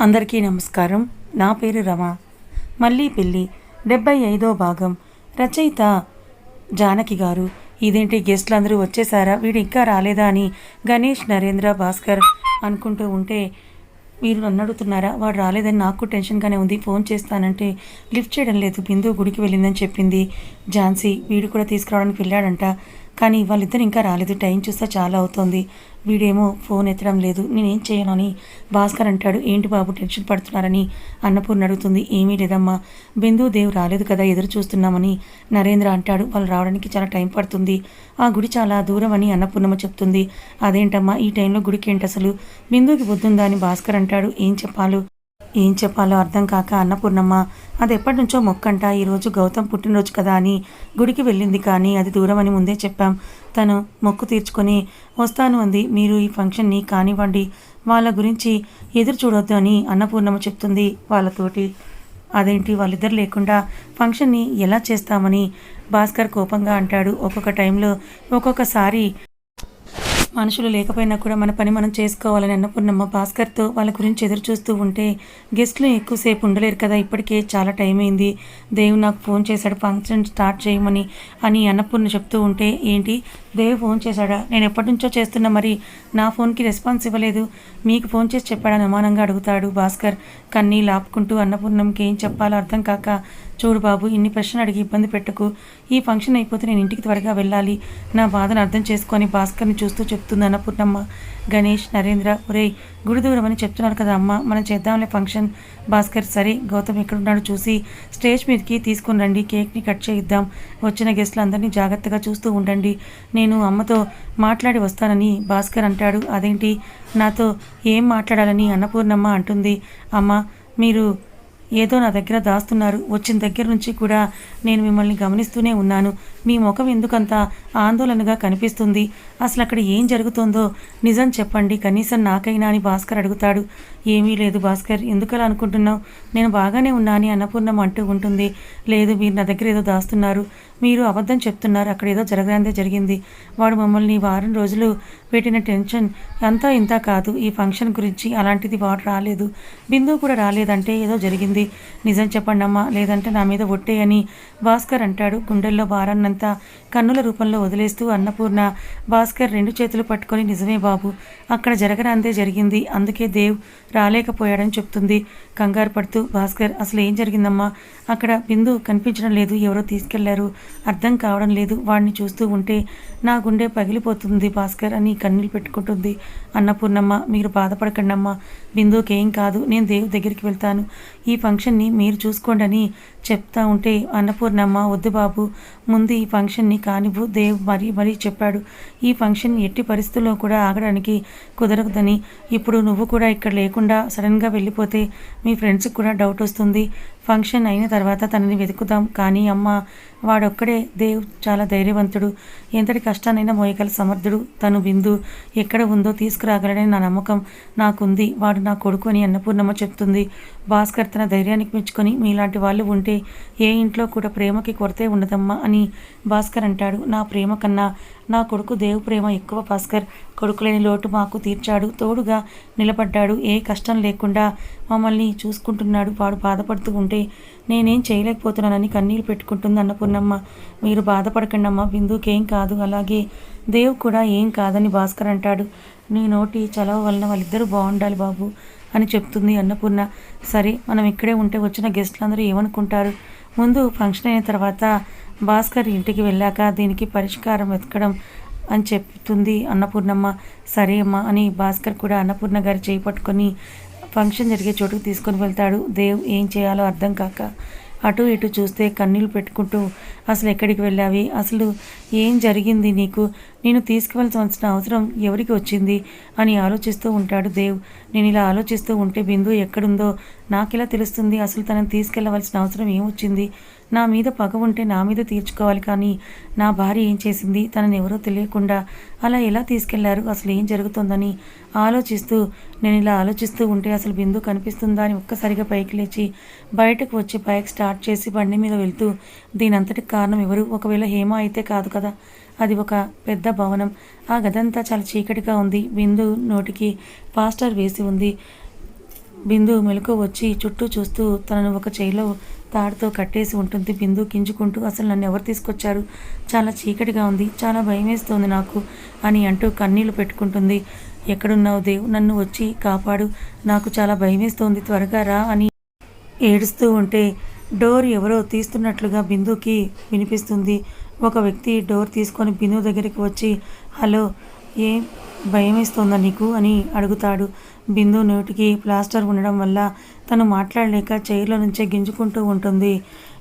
అందరికీ నమస్కారం. నా పేరు రమ. మళ్ళీ పెళ్ళి డెబ్బై ఐదో భాగం. రచయిత జానకి గారు. ఇదేంటి గెస్ట్లు అందరూ వచ్చేసారా? వీడు ఇంకా రాలేదా అని గణేష్ నరేంద్ర భాస్కర్ అనుకుంటూ ఉంటే మీరు నన్ను అడుగుతున్నారా? వాడు రాలేదని నాకు టెన్షన్గానే ఉంది. ఫోన్ చేస్తానంటే లిఫ్ట్ చేయడం లేదు. బిందు గుడికి వెళ్ళిందని చెప్పింది. ఝాన్సీ వీడు కూడా తీసుకురావడానికి వెళ్ళాడంట. కానీ వాళ్ళిద్దరు ఇంకా రాలేదు. టైం చూస్తే చాలా అవుతుంది. వీడేమో ఫోన్ ఎత్తడం లేదు. నేనేం చేయనని భాస్కర్ అంటాడు. ఏంటి బాబు టెన్షన్ పడుతున్నారని అన్నపూర్ణ అడుగుతుంది. ఏమీ లేదమ్మా. బిందు దేవ్ రాలేదు కదా ఎదురు చూస్తున్నామని నరేంద్ర అంటాడు. వాళ్ళు రావడానికి చాలా టైం పడుతుంది. ఆ గుడి చాలా దూరం అని అన్నపూర్ణమ్మ చెప్తుంది. అదేంటమ్మా ఈ టైంలో గుడికి ఏంటి అసలు? బిందుకి బుద్ధుందా అని భాస్కర్ అంటాడు. ఏం చెప్పాలో? ఏం చెప్పాలో అర్థం కాక అన్నపూర్ణమ్మ అది ఎప్పటి నుంచో మొక్కంట ఈరోజు గౌతమ్ పుట్టినరోజు కదా అని గుడికి వెళ్ళింది కానీ అది దూరం అని ముందే చెప్పాం. తను మొక్కు తీర్చుకొని వస్తాను అంది. మీరు ఈ ఫంక్షన్ని కానివ్వండి. వాళ్ళ గురించి ఎదురు చూడొద్దు అని అన్నపూర్ణమ్మ చెప్తుంది వాళ్ళతోటి. అదేంటి? వాళ్ళిద్దరు లేకుండా ఫంక్షన్ని ఎలా చేస్తామని భాస్కర్ కోపంగా అంటాడు. ఒక్కొక్క టైంలో ఒక్కొక్కసారి మనుషులు లేకపోయినా కూడా మన పని మనం చేసుకోవాలని అన్నపూర్ణమ్మ భాస్కర్తో వాళ్ళ గురించి ఎదురు చూస్తూ ఉంటే గెస్ట్లు ఎక్కువసేపు ఉండలేరు కదా ఇప్పటికే చాలా టైం అయింది. దేవ్ నాకు ఫోన్ చేశాడు ఫంక్షన్ స్టార్ట్ చేయమని అని అన్నపూర్ణ చెప్తూ ఉంటే ఏంటి? దేవ్ ఫోన్ చేశాడా? నేను ఎప్పటి నుంచో చేస్తున్నా మరి నా ఫోన్కి రెస్పాన్స్ ఇవ్వలేదు. మీకు ఫోన్ చేసి చెప్పాడని అనుమానంగా అడుగుతాడు భాస్కర్. కన్నీ లాపుకుంటూ అన్నపూర్ణంకి ఏం చెప్పాలో అర్థం కాక చూడు బాబు ఇన్ని ప్రశ్నలు అడిగి ఇబ్బంది పెట్టకు. ఈ ఫంక్షన్ అయిపోతే నేను ఇంటికి త్వరగా వెళ్ళాలి. నా బాధను అర్థం చేసుకొని భాస్కర్ని చూస్తూ చెప్తుంది అన్నపూర్ణమ్మ. గణేష్ నరేంద్ర ఒరే గుడి దూరం అని చెప్తున్నారు కదా అమ్మ. మనం చేద్దాంలే ఫంక్షన్. భాస్కర్ సరే గౌతమ్ ఎక్కడున్నాడో చూసి స్టేజ్ మీదకి తీసుకుని రండి. కేక్ని కట్ చేయిద్దాం. వచ్చిన గెస్టులందరినీ జాగ్రత్తగా చూస్తూ ఉండండి. నేను అమ్మతో మాట్లాడి వస్తానని భాస్కర్ అంటాడు. అదేంటి? నాతో ఏం మాట్లాడాలని అన్నపూర్ణమ్మ అంటుంది. అమ్మ మీరు ఏదో నా దగ్గర దాస్తున్నారు. వచ్చిన దగ్గర నుంచి కూడా నేను మిమ్మల్ని గమనిస్తూనే ఉన్నాను. మీ ముఖం ఎందుకంత ఆందోళనగా కనిపిస్తుంది? అసలు అక్కడ ఏం జరుగుతుందో నిజం చెప్పండి. కనీసం నాకైనా అని భాస్కర్ అడుగుతాడు. ఏమీ లేదు భాస్కర్. ఎందుకలా అనుకుంటున్నావు? నేను బాగానే ఉన్నా అని అన్నపూర్ణం అంటూ ఉంటుంది. లేదు మీరు నా దగ్గర ఏదో దాస్తున్నారు. మీరు అబద్ధం చెప్తున్నారు. అక్కడ ఏదో జరగరాందే జరిగింది. వాడు మమ్మల్ని వారం రోజులు పెట్టిన టెన్షన్ అంతా ఇంత కాదు. ఈ ఫంక్షన్ గురించి అలాంటిది వాడు రాలేదు. బిందు కూడా రాలేదంటే ఏదో జరిగింది. నిజం చెప్పండి అమ్మా లేదంటే నా మీద ఒట్టేయని భాస్కర్ అంటాడు. గుండెల్లో భారాన్నంతా కన్నుల రూపంలో వదిలేస్తూ అన్నపూర్ణ భాస్కర్ రెండు చేతులు పట్టుకొని నిజమే బాబు. అక్కడ జరగరాందే జరిగింది. అందుకే దేవ్ రాలేకపోయాడని చెప్తుంది. కంగారు పడుతూ భాస్కర్ అసలు ఏం జరిగిందమ్మా? అక్కడ బిందు కనిపించడం లేదు ఎవరో తీసుకెళ్ళారు అర్థం కావడం లేదు వాడిని చూస్తూ ఉంటే నా గుండె పగిలిపోతుంది భాస్కర్ అని కన్నీళ్ళు పెట్టుకుంటుంది. అన్నపూర్ణమ్మ మీరు బాధపడకండమ్మా బిందుకేం కాదు నేను దేవుడి దగ్గరికి వెళ్తాను. ఈ ఫంక్షన్ని మీరు చూసుకోండి అని చెప్తా ఉంటే అన్నపూర్ణమ్మ వద్దు బాబు ముందు ఈ ఫంక్షన్ని కానివ్వు. దేవ్ మరీ మరీ చెప్పాడు. ఈ ఫంక్షన్ ఎట్టి పరిస్థితుల్లో కూడా ఆగడానికి కుదరదని. ఇప్పుడు నువ్వు కూడా ఇక్కడ లేకుండా సడన్గా వెళ్ళిపోతే మీ ఫ్రెండ్స్కి కూడా డౌట్ వస్తుంది. ఫంక్షన్ అయిన తర్వాత తనని వెతుకుతాం. కానీ అమ్మ వాడొక్కడే దేవ్ చాలా ధైర్యవంతుడు. ఎంతటి కష్టానైనా మోయగల సమర్థుడు. తను బిందు ఎక్కడ ఉందో తీసుకురాగలడని నా నమ్మకం నాకుంది. వాడు నా కొడుకు అని అన్నపూర్ణమ్మ చెప్తుంది. భాస్కర్ తన ధైర్యానికి మెచ్చుకొని మీలాంటి వాళ్ళు ఉంటే ఏ ఇంట్లో కూడా ప్రేమకి కొరతే ఉండదమ్మా అని భాస్కర్ అంటాడు. నా ప్రేమ కన్నా నా కొడుకు దేవు ప్రేమ ఎక్కువ భాస్కర్ కొడుకులేని లోటు మాకు తీర్చాడు. తోడుగా నిలబడ్డాడు. ఏ కష్టం లేకుండా మమ్మల్ని చూసుకుంటున్నాడు. వాడు బాధపడుతూ ఉంటే నేనేం చేయలేకపోతున్నానని కన్నీళ్ళు పెట్టుకుంటుంది అన్నపూర్ణమ్మ మీరు బాధపడకండి అమ్మ బిందుకేం కాదు. అలాగే దేవ్ కూడా ఏం కాదని భాస్కర్ అంటాడు. నీ నోటి చలవ వలన వాళ్ళిద్దరూ బాగుండాలి బాబు అని చెప్తుంది అన్నపూర్ణ సరే మనం ఇక్కడే ఉంటే వచ్చిన గెస్టులందరూ ఏమనుకుంటారు? ముందు ఫంక్షన్ అయిన తర్వాత భాస్కర్ ఇంటికి వెళ్ళాక దీనికి పరిష్కారం వెతకడం అని చెప్తుంది అన్నపూర్ణమ్మ. సరే అమ్మ అని భాస్కర్ కూడా అన్నపూర్ణ గారి చేయి పట్టుకొని ఫంక్షన్ జరిగే చోటుకు తీసుకొని వెళ్తాడు. దేవ్ ఏం చేయాలో అర్థం కాక అటు ఇటు చూస్తే కన్నీళ్ళు పెట్టుకుంటూ అసలు ఎక్కడికి వెళ్ళావి? అసలు ఏం జరిగింది నీకు? నేను తీసుకువెళ్ళవలసిన అవసరం ఎవరికి వచ్చింది? అని ఆలోచిస్తూ ఉంటాడు దేవ్. నేను ఇలా ఆలోచిస్తూ ఉంటే బిందు ఎక్కడుందో? నాకెలా తెలుస్తుంది? అసలు తనని తీసుకెళ్ళవలసిన అవసరం ఏమొచ్చింది? నా మీద పగ ఉంటే నా మీద తీర్చుకోవాలి కానీ నా భార్య ఏం చేసింది? తనని ఎవరో తెలియకుండా అలా ఎలా తీసుకెళ్ళారు? అసలు ఏం జరుగుతుందని ఆలోచిస్తూ నేను ఇలా ఆలోచిస్తూ ఉంటే అసలు బిందు కనిపిస్తుందా అని ఒక్కసారిగా పైకి లేచి బయటకు వచ్చి బైక్ స్టార్ట్ చేసి బండి మీద వెళ్తూ దీని కారణం ఎవరు? ఒకవేళ హేమ అయితే కాదు కదా? అది ఒక పెద్ద భవనం. ఆ గదంతా చాలా చీకటిగా ఉంది. బిందు నోటికి పాస్టర్ వేసి ఉంది. బిందు మెలకు వచ్చి చుట్టూ చూస్తూ తనను ఒక చేయిలో తాడుతో కట్టేసి ఉంటుంది. బిందు కించుకుంటూ అసలు నన్ను ఎవరు తీసుకొచ్చారు? చాలా చీకటిగా ఉంది. చాలా భయమేస్తోంది నాకు అని అంటూ కన్నీళ్ళు పెట్టుకుంటుంది. ఎక్కడున్నావు దేవు? నన్ను వచ్చి కాపాడు. నాకు చాలా భయమేస్తోంది. త్వరగా రా అని ఏడుస్తూ ఉంటే డోర్ ఎవరో తీస్తున్నట్లుగా బిందుకి వినిపిస్తుంది. ఒక వ్యక్తి డోర్ తీసుకొని బిందు దగ్గరికి వచ్చి హలో ఏం భయమేస్తోందా నీకు? అని అడుగుతాడు. బిందు నోటికి ప్లాస్టర్ ఉండడం వల్ల తను మాట్లాడలేక చైర్లో నుంచే గింజుకుంటూ ఉంటుంది.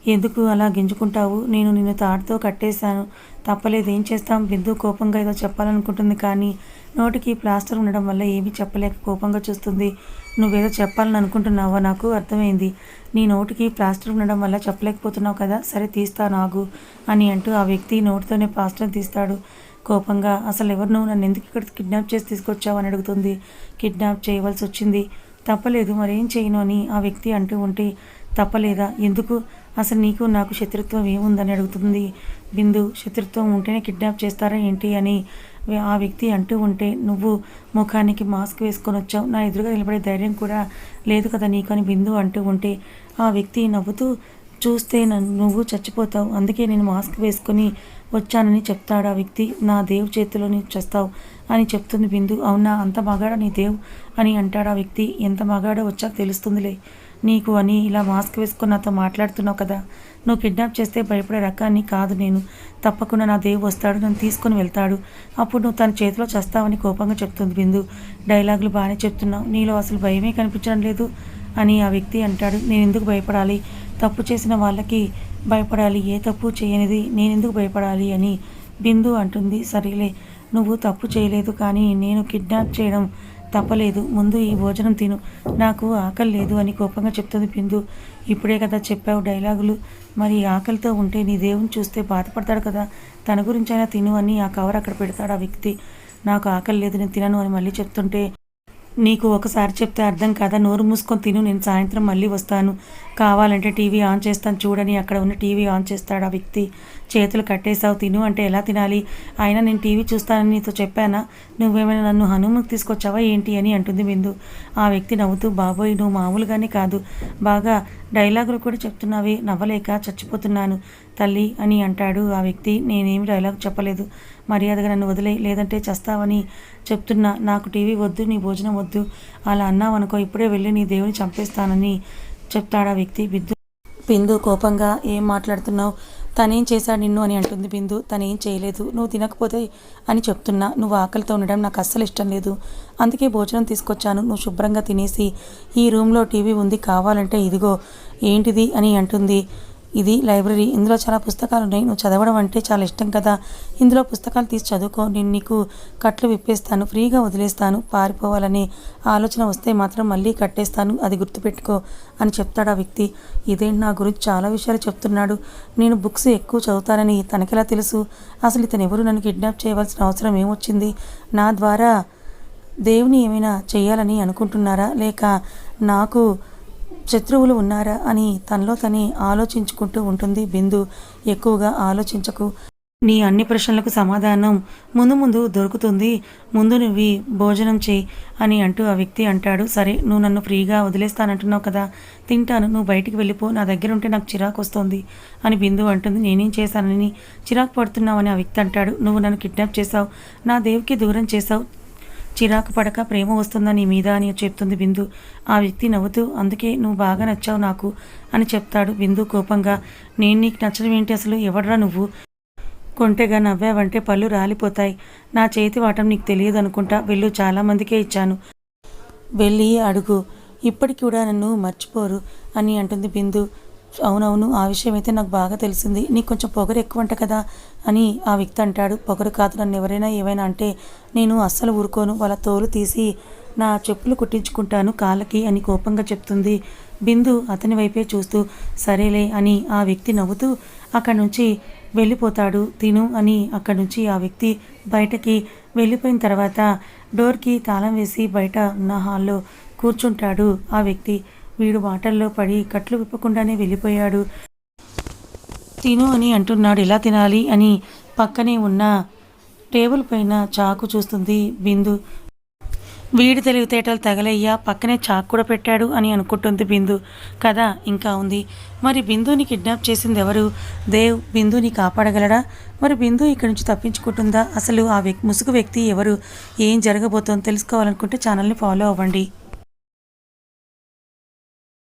ఎందుకు అలా గింజుకుంటావు? నేను నిన్ను తాడుతో కట్టేశాను. తప్పలేదు ఏం చేస్తాం? బిందు కోపంగా ఏదో చెప్పాలనుకుంటుంది కానీ నోటికి ప్లాస్టర్ ఉండడం వల్ల ఏమీ చెప్పలేక కోపంగా చూస్తుంది. నువ్వేదో చెప్పాలని అనుకుంటున్నావా నాకు అర్థమైంది. నీ నోటికి ప్లాస్టర్ ఉండడం వల్ల చెప్పలేకపోతున్నావు కదా సరే తీస్తాను ఆగు అని అంటూ ఆ వ్యక్తి నోటితోనే ప్లాస్టర్ తీస్తాడు. కోపంగా అసలు ఎవరు నువ్వు? నన్ను ఎందుకు ఇక్కడ కిడ్నాప్ చేసి తీసుకొచ్చావు? అని అడుగుతుంది. కిడ్నాప్ చేయవలసి వచ్చింది. తప్పలేదు మరేం చేయను? అని ఆ వ్యక్తి అంటూ ఉంటే తప్పలేదా? ఎందుకు? అసలు నీకు నాకు శత్రుత్వం ఏముందని అడుగుతుంది. బిందు శత్రుత్వం ఉంటేనే కిడ్నాప్ చేస్తారా ఏంటి? అని ఆ వ్యక్తి అంటూ ఉంటే నువ్వు ముఖానికి మాస్క్ వేసుకొని వచ్చావు. నా ఎదురుగా నిలబడే ధైర్యం కూడా లేదు కదా నీకు అని బిందు అంటూ ఉంటే ఆ వ్యక్తి నవ్వుతూ చూస్తే నన్ను నువ్వు చచ్చిపోతావు. అందుకే నేను మాస్క్ వేసుకొని వచ్చానని చెప్తాడు ఆ వ్యక్తి. నా దేవు చేతిలోని చేస్తావు అని చెప్తుంది బిందు. అవునా? అంత మగాడా నీ దేవు అని అంటాడు ఆ వ్యక్తి. ఎంత మగాడో వచ్చాక తెలుస్తుందిలే నీకు అని ఇలా మాస్క్ వేసుకొని నాతో మాట్లాడుతున్నావు కదా నువ్వు కిడ్నాప్ చేస్తే భయపడే రకాన్ని కాదు నేను. తప్పకుండా నా దేవు వస్తాడు నన్ను తీసుకుని వెళ్తాడు. అప్పుడు నువ్వు తన చేతిలో చేస్తావని కోపంగా చెప్తుంది బిందు. డైలాగులు బాగానే చెప్తున్నావు. నీలో అసలు భయమే కనిపించడం లేదు అని ఆ వ్యక్తి అంటాడు. నేను ఎందుకు భయపడాలి? తప్పు చేసిన వాళ్ళకి భయపడాలి. ఏ తప్పు చేయనిది? నేను ఎందుకు భయపడాలి అని బిందు అంటుంది. సరేలే నువ్వు తప్పు చేయలేదు కానీ నేను కిడ్నాప్ చేయడం తప్పలేదు. ముందు ఈ భోజనం తిను. నాకు ఆకలి లేదు అని కోపంగా చెప్తుంది బిందు ఇప్పుడే కదా చెప్పావు డైలాగులు. మరి ఆకలితో ఉంటే నీ దేవుని చూస్తే బాధపడతాడు కదా. తన గురించైనా తిను అని ఆ కవర్ అక్కడ పెడతాడు ఆ వ్యక్తి. నాకు ఆకలి లేదు నేను తినను అని మళ్ళీ చెప్తుంటే నీకు ఒకసారి చెప్తే అర్థం కాదా? నోరు మూసుకొని తిను నేను సాయంత్రం మళ్ళీ వస్తాను. కావాలంటే టీవీ ఆన్ చేస్తాను. చూడని అక్కడ ఉన్న టీవీ ఆన్ చేస్తాడు ఆ వ్యక్తి. చేతులు కట్టేసావు తిను అంటే ఎలా తినాలి? అయినా నేను టీవీ చూస్తానని నీతో చెప్పానా? నువ్వేమైనా నన్ను హనుమకు తీసుకొచ్చావా ఏంటి అని అంటుంది బిందు. ఆ వ్యక్తి నవ్వుతూ బాబోయ్ నువ్వు మామూలుగానే కాదు. బాగా డైలాగులు కూడా చెప్తున్నావే. నవ్వలేక చచ్చిపోతున్నాను తల్లి అని అంటాడు ఆ వ్యక్తి. నేనేమి డైలాగ్ చెప్పలేదు. మర్యాదగా నన్ను వదిలే లేదంటే చస్తావని చెప్తున్నా నాకు టీవీ వద్దు నీ భోజనం వద్దు అలా అన్నావనుకో ఇప్పుడే వెళ్ళి నీ దేవుని చంపేస్తానని చెప్తాడా ఆ వ్యక్తి బిందు. బిందు కోపంగా ఏం మాట్లాడుతున్నావు? తనేం చేశాడు నిన్ను? అని అంటుంది బిందు. తనేం చేయలేదు నువ్వు తినకపోతే అని చెప్తున్నా. నువ్వు ఆకలితో ఉండడం నాకు అస్సలు ఇష్టం లేదు. అందుకే భోజనం తీసుకొచ్చాను నువ్వు శుభ్రంగా తినేసి ఈ రూమ్లో టీవీ ఉంది కావాలంటే ఇదిగో ఏంటిది? అని అంటుంది. ఇది లైబ్రరీ. ఇందులో చాలా పుస్తకాలు ఉన్నాయి. నువ్వు చదవడం అంటే చాలా ఇష్టం కదా. ఇందులో పుస్తకాలు తీసి చదువుకో. నేను నీకు కట్లు విప్పేస్తాను. ఫ్రీగా వదిలేస్తాను. పారిపోవాలని ఆలోచన వస్తే మాత్రం మళ్ళీ కట్టేస్తాను. అది గుర్తుపెట్టుకో అని చెప్తాడు ఆ వ్యక్తి. ఇదేంటి నా గురించి చాలా విషయాలు చెప్తున్నాడు. నేను బుక్స్ ఎక్కువ చదువుతానని తనకెలా తెలుసు? అసలు ఇతను ఎవరు? నన్ను కిడ్నాప్ చేయవలసిన అవసరం ఏమొచ్చింది? నా ద్వారా దేవుని ఏమైనా చేయాలని అనుకుంటున్నారా? లేక నాకు శత్రువులు ఉన్నారా అని తనలో తనే ఆలోచించుకుంటూ ఉంటుంది బిందు. ఎక్కువగా ఆలోచించకు. నీ అన్ని ప్రశ్నలకు సమాధానం ముందు ముందు దొరుకుతుంది. ముందు నువ్వు భోజనం చేయి అని అంటూ ఆ వ్యక్తి అంటాడు. సరే నువ్వు నన్ను ఫ్రీగా వదిలేస్తానంటున్నావు కదా. తింటాను నువ్వు బయటికి వెళ్ళిపో. నా దగ్గర ఉంటే నాకు చిరాకు వస్తుంది అని బిందు అంటుంది. నేనేం చేశానని చిరాకు పడుతున్నావని ఆ వ్యక్తి అంటాడు. నువ్వు నన్ను కిడ్నాప్ చేశావు. నా దేవుకి దూరం చేశావు. చిరాకు పడక ప్రేమ వస్తుందా నీ మీద అని చెప్తుంది బిందు. ఆ వ్యక్తి నవ్వుతూ అందుకే నువ్వు బాగా నచ్చావు నాకు అని చెప్తాడు బిందు కోపంగా. నేను నీకు నచ్చడం ఏంటి అసలు? ఎవడరా నువ్వు? కొంటెగా నవ్వావంటే పళ్ళు రాలిపోతాయి. నా చేతి వాటం నీకు తెలియదు అనుకుంటా. వెళ్ళు చాలామందికే ఇచ్చాను. వెళ్ళి అడుగు. ఇప్పటికి కూడా నన్ను మర్చిపోరు అని అంటుంది బిందు. అవునవును ఆ విషయం అయితే నాకు బాగా తెలిసింది. నీకు కొంచెం పొగరు ఎక్కువ అంట కదా అని ఆ వ్యక్తి అంటాడు. పొగరు కాదు నన్ను ఎవరైనా ఏమైనా అంటే నేను అస్సలు ఊరుకోను. వాళ్ళ తోలు తీసి నా చెప్పులు కుట్టించుకుంటాను కాళ్ళకి అని కోపంగా చెప్తుంది. బిందు అతని వైపే చూస్తూ సరేలే అని ఆ వ్యక్తి నవ్వుతూ అక్కడి నుంచి వెళ్ళిపోతాడు. తిను అని అక్కడి నుంచి ఆ వ్యక్తి బయటకి వెళ్ళిపోయిన తర్వాత డోర్కి తాళం వేసి బయట ఉన్న హాల్లో కూర్చుంటాడు ఆ వ్యక్తి. వీడు మాటల్లో పడి కట్లు విప్పకుండానే వెళ్ళిపోయాడు. తిను అని అంటున్నాడు. ఎలా తినాలి అని పక్కనే ఉన్న టేబుల్ పైన చాకు చూస్తుంది బిందు. వీడి తెలివితేటలు తగలయ్యా పక్కనే చాకు కూడా పెట్టాడు అని అనుకుంటుంది బిందు. కథ ఇంకా ఉంది. మరి బిందుని కిడ్నాప్ చేసింది ఎవరు? దేవ్ బిందుని కాపాడగలడా? మరి బిందు ఇక్కడి నుంచి తప్పించుకుంటుందా? అసలు ఆ వ్యక్ ముసుగు వ్యక్తి ఎవరు? ఏం జరగబోతోందో తెలుసుకోవాలనుకుంటే ఛానల్ని ఫాలో అవ్వండి.